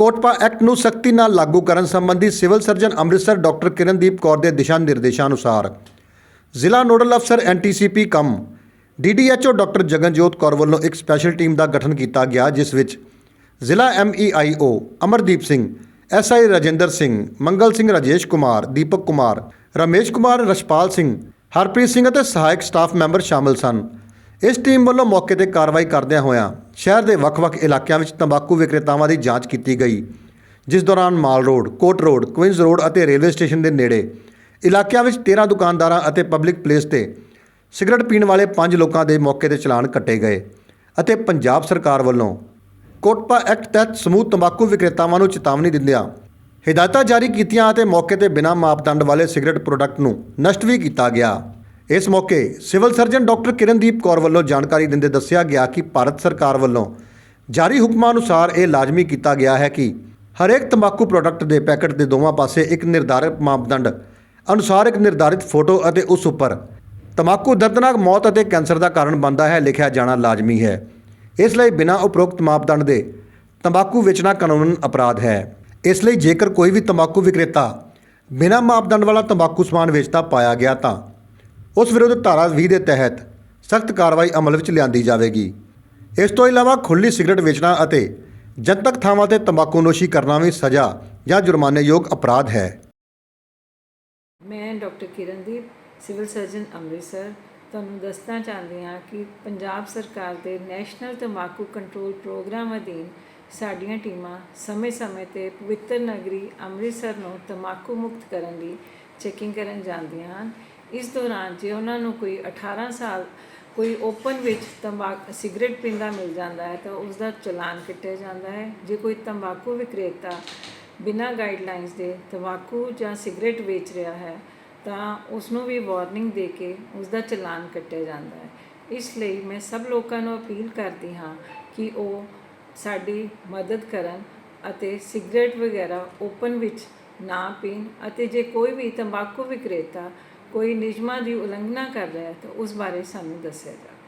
COTPA act ਨੂੰ ਸਖਤੀ ਨਾਲ ਲਾਗੂ ਕਰਨ ਸੰਬੰਧੀ civil surgeon Amritsar doctor Kirandeep Kaur ਦੇ ਦਿਸ਼ਾ ਨਿਰਦੇਸ਼ਾਂ ਅਨੁਸਾਰ ਜ਼ਿਲ੍ਹਾ ਨੋਡਲ ਅਫਸਰ ਐਨਟੀਸੀਪੀ ਕਮ। ਡੀਡੀਐਚਓ ਡਾਕਟਰ ਜਗਨਜੋਤ ਕੌਰ ਵੱਲੋਂ ਇੱਕ ਸਪੈਸ਼ਲ ਟੀਮ ਦਾ ਗਠਨ ਕੀਤਾ ਗਿਆ, ਜਿਸ ਵਿੱਚ ਜ਼ਿਲ੍ਹਾ ਐਮਈਆਈਓ ਅਮਰਦੀਪ ਸਿੰਘ ਐਸਆਈ ਰਾਜਿੰਦਰ ਸਿੰਘ, ਮੰਗਲ ਸਿੰਘ ਰਾਜੇਸ਼ ਕੁਮਾਰ, ਦੀਪਕ ਕੁਮਾਰ, ਰਮੇਸ਼ ਕੁਮਾਰ ਰਸ਼ਪਾਲ ਸਿੰਘ, ਹਰਪ੍ਰੀਤ ਸਿੰਘ ਅਤੇ ਸਹਾਇਕ ਸਟਾਫ ਮੈਂਬਰ ਸ਼ਾਮਲ ਸਨ। ਇਸ ਟੀਮ ਵੱਲੋਂ ਮੌਕੇ ਤੇ ਕਾਰਵਾਈ ਕਰਦਿਆਂ ਹੋਇਆਂ ਸ਼ਹਿਰ ਦੇ ਵੱਖ-ਵੱਖ ਇਲਾਕਿਆਂ ਵਿੱਚ ਤੰਬਾਕੂ ਵਿਕਰੇਤਾਵਾਂ ਦੀ ਜਾਂਚ ਕੀਤੀ ਗਈ, ਜਿਸ ਦੌਰਾਨ Mall Road, Court Road, Queens Road ਅਤੇ ਰੇਲਵੇ ਸਟੇਸ਼ਨ ਦੇ ਨੇੜੇ ਇਲਾਕਿਆਂ ਵਿੱਚ 13 ਦੁਕਾਨਦਾਰਾਂ ਅਤੇ ਪਬਲਿਕ ਪਲੇਸ ਤੇ ਸਿਗਰਟ ਪੀਣ ਵਾਲੇ 5 ਲੋਕਾਂ ਦੇ ਮੌਕੇ ਤੇ ਚਲਾਨ ਕੱਟੇ ਗਏ ਅਤੇ ਪੰਜਾਬ ਸਰਕਾਰ ਵੱਲੋਂ ਕੋਟਪਾ ਐਕਟ ਤਹਿਤ ਸਮੂਹ ਤੰਬਾਕੂ ਵਿਕਰੇਤਾਵਾਂ ਨੂੰ ਚੇਤਾਵਨੀ ਦਿੰਦਿਆਂ ਹਦਾਇਤਾਂ ਜਾਰੀ ਕੀਤੀਆਂ ਅਤੇ ਮੌਕੇ ਤੇ ਬਿਨਾਂ ਮਾਪਦੰਡ ਵਾਲੇ ਸਿਗਰਟ ਪ੍ਰੋਡਕਟ ਨੂੰ ਨਸ਼ਟ ਵੀ ਕੀਤਾ ਗਿਆ। ਇਸ ਮੌਕੇ civil surgeon doctor Kirandeep Kaur ਵੱਲੋਂ ਜਾਣਕਾਰੀ ਦਿੰਦੇ ਦੱਸਿਆ ਗਿਆ ਕਿ ਭਾਰਤ ਸਰਕਾਰ ਵੱਲੋਂ ਜਾਰੀ ਹੁਕਮਾਂ ਅਨੁਸਾਰ ਇਹ ਲਾਜ਼ਮੀ ਕੀਤਾ ਗਿਆ ਹੈ ਕਿ ਹਰੇਕ ਤੰਬਾਕੂ ਪ੍ਰੋਡਕਟ ਦੇ ਪੈਕਟ ਦੇ ਦੋਵਾਂ ਪਾਸੇ ਇੱਕ ਨਿਰਧਾਰਿਤ ਮਾਪਦੰਡ ਅਨੁਸਾਰ ਇੱਕ ਨਿਰਧਾਰਿਤ ਫੋਟੋ ਅਤੇ ਉਸ ਉੱਪਰ ਤੰਬਾਕੂ ਦਰਦਨਾਕ ਮੌਤ ਅਤੇ ਕੈਂਸਰ ਦਾ ਕਾਰਨ ਬਣਦਾ ਹੈ ਲਿਖਿਆ ਜਾਣਾ ਲਾਜ਼ਮੀ ਹੈ। ਇਸ ਲਈ ਬਿਨਾਂ ਉਪਰੋਕਤ ਮਾਪਦੰਡ ਦੇ ਤੰਬਾਕੂ ਵੇਚਣਾ ਕਾਨੂੰਨ ਅਪਰਾਧ ਹੈ। ਇਸ ਲਈ ਜੇਕਰ ਕੋਈ ਵੀ ਤੰਬਾਕੂ ਵਿਕਰੇਤਾ ਬਿਨਾਂ ਮਾਪਦੰਡ ਵਾਲਾ ਤੰਬਾਕੂ ਸਮਾਨ ਵੇਚਦਾ ਪਾਇਆ ਗਿਆ ਤਾਂ ਉਸ ਵਿਰੁੱਧ ਧਾਰਾ 20 ਦੇ ਤਹਿਤ ਸਖਤ ਕਾਰਵਾਈ ਅਮਲ ਵਿੱਚ ਲਿਆਂਦੀ ਜਾਵੇਗੀ। ਇਸ ਤੋਂ ਇਲਾਵਾ ਖੁੱਲੀ ਸਿਗਰਟ ਵੇਚਣਾ ਅਤੇ ਜਨਤਕ ਥਾਵਾਂ ਤੇ ਤੰਬਾਕੂ ਨੋਸ਼ੀ ਕਰਨਾ ਵੀ ਸਜ਼ਾ ਜਾਂ ਜੁਰਮਾਨੇਯੋਗ ਅਪਰਾਧ ਹੈ। ਮੈਂ doctor Kirandeep, civil surgeon Amritsar. ਤੁਹਾਨੂੰ ਦੱਸਣਾ ਚਾਹੁੰਦੀ ਹਾਂ ਕਿ ਪੰਜਾਬ ਸਰਕਾਰ ਦੇ ਨੈਸ਼ਨਲ ਤੰਬਾਕੂ ਕੰਟਰੋਲ ਪ੍ਰੋਗਰਾਮ ਅਧੀਨ ਸਾਡੀਆਂ ਟੀਮਾਂ ਸਮੇਂ-ਸਮੇਂ ਤੇ ਪਵਿੱਤਰ ਨਗਰੀ ਅੰਮ੍ਰਿਤਸਰ ਨੂੰ ਤੰਬਾਕੂ ਮੁਕਤ ਕਰਨ ਲਈ ਚੈਕਿੰਗ ਕਰਨ ਜਾਂਦੀਆਂ ਹਨ। ਇਸ ਦੌਰਾਨ ਜੇ ਉਹਨਾਂ ਨੂੰ ਕੋਈ 18 ਸਾਲ ਕੋਈ ਓਪਨ ਵਿੱਚ ਤੰਬਾਕ ਸਿਗਰਟ ਪੀਂਦਾ ਮਿਲ ਜਾਂਦਾ ਹੈ, ਤਾਂ ਉਸ ਦਾ ਚਲਾਨ ਕੱਟਿਆ ਜਾਂਦਾ ਹੈ। ਜੇ ਕੋਈ ਤੰਬਾਕੂ ਵਿਕਰੇਤਾ ਬਿਨਾਂ ਗਾਈਡਲਾਈਨਸ ਦੇ ਤੰਬਾਕੂ ਜਾਂ ਸਿਗਰਟ ਵੇਚ ਰਿਹਾ ਹੈ, ਤਾਂ ਉਸ ਨੂੰ ਵੀ ਵਾਰਨਿੰਗ ਦੇ ਕੇ ਉਸ ਦਾ ਚਲਾਨ ਕੱਟਿਆ ਜਾਂਦਾ ਹੈ। ਇਸ ਲਈ ਮੈਂ ਸਭ ਲੋਕਾਂ ਨੂੰ ਅਪੀਲ ਕਰਦੀ ਹਾਂ ਕਿ ਉਹ ਸਾਡੀ ਮਦਦ ਕਰਨ ਅਤੇ ਸਿਗਰਟ ਵਗੈਰਾ ਓਪਨ ਵਿੱਚ ਨਾ ਪੀਣ ਅਤੇ ਜੇ ਕੋਈ ਵੀ ਤੰਬਾਕੂ ਵਿਕਰੇਤਾ ਕੋਈ ਨਿਯਮਾਂ ਦੀ ਉਲੰਘਣਾ ਕਰਦਾ ਹੈ ਤਾਂ ਉਸ ਬਾਰੇ ਸਾਨੂੰ ਦੱਸਿਆ ਜਾਵੇ।